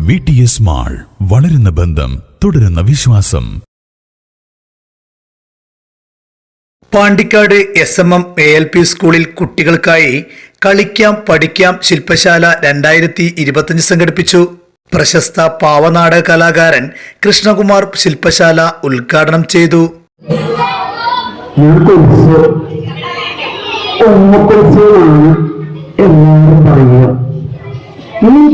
V T S mall വളരുന്ന ബന്ധം തുടരുന്ന വിശ്വാസം. Pandikkad S M M A L P സ്കൂളിൽ കുട്ടികൾക്കായി കളിക്കാം പഠിക്കാം ശില്പശാല രണ്ടായിരത്തി ഇരുപത്തിയഞ്ച് സംഘടിപ്പിച്ചു. പ്രശസ്ത പാവനാടക കലാകാരൻ കൃഷ്ണകുമാർ ശില്പശാല ഉദ്ഘാടനം ചെയ്തു. എല്ലാവരും പറയുക. ഇനി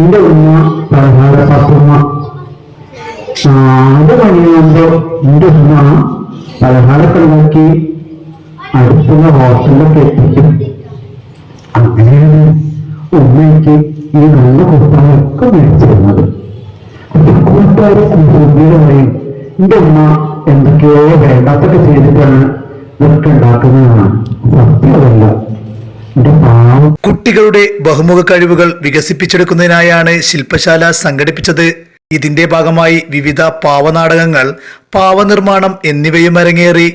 എന്റെ ഉമ്മ പലഹാര പാത്രമ്മ നാല് മണിയാകുമ്പോ എന്റെ ഉമ്മ പലഹാരമൊക്കെ ഉണ്ടാക്കി അടുത്തുള്ള ഹോട്ടലിലൊക്കെ എത്തിക്കും. അങ്ങനെയാണ് ഉമ്മയ്ക്ക് ഈ നല്ല കുപ്പായൊക്കെ മേടിച്ചിരുന്നത്. കൂട്ടുകാരെ കുടുംബിയുടെ പറയും എന്റെ ഉമ്മ എന്തൊക്കെയോ വേണ്ടാത്തൊക്കെ ചെയ്തിട്ടാണ് ഇതൊക്കെ ഉണ്ടാക്കുന്നതാണ്. സത്യമല്ല. എന്റെ കുട്ടികളുടെ ബഹുമുഖ കഴിവുകൾ വികസിപ്പിച്ചെടുക്കുന്നതിനായാണ് ശില്പശാല സംഘടിപ്പിച്ചത്. ഇതിന്റെ ഭാഗമായി വിവിധ പാവനാടകങ്ങൾ പാവനിർമ്മാണം എന്നിവയും അരങ്ങേറി.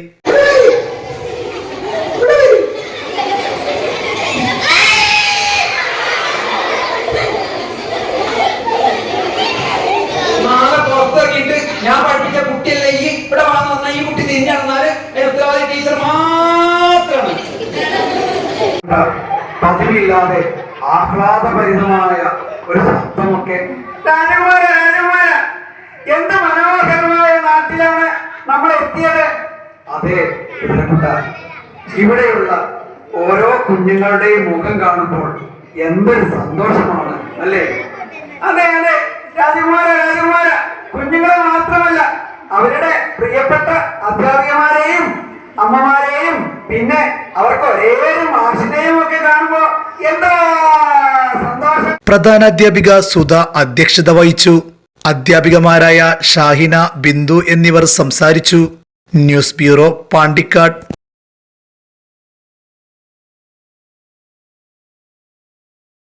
ഞാൻ പഠിപ്പിച്ച കുട്ടിയല്ലേ ഈ ഇവിടെ വന്ന് ഈ കുട്ടി തിരിഞ്ഞു നടന്നാൽ അതിന് ഉത്തരവാദി ടീച്ചർ മാത്രമാണ്. പതിവില്ലാതെ ആഹ്ലാദഭരിതമായ ഒരു ശബ്ദമൊക്കെ. എന്ത് മനോഹരമായ നാട്ടിലാണ് നമ്മൾ എത്തിയത്? അതെ പ്രിയപ്പെട്ട ഇവിടെയുള്ള ഓരോ കുഞ്ഞുങ്ങളുടെയും മുഖം കാണുമ്പോൾ എന്തൊരു സന്തോഷമാണ് അല്ലേ? അതെ അതെ. രാജകുമാര രാജകുമാര കുഞ്ഞുങ്ങളെ മാത്രമല്ല അവരുടെ പ്രിയപ്പെട്ട അധ്യാപികമാരെയും അമ്മമാരെയും പിന്നെ അവർക്ക് ഒരേ പ്രധാനാധ്യാപിക സുധ അധ്യക്ഷത വഹിച്ചു. അധ്യാപികമാരായ ഷാഹിന ബിന്ദു എന്നിവർ സംസാരിച്ചു. News bureau Pandikkad.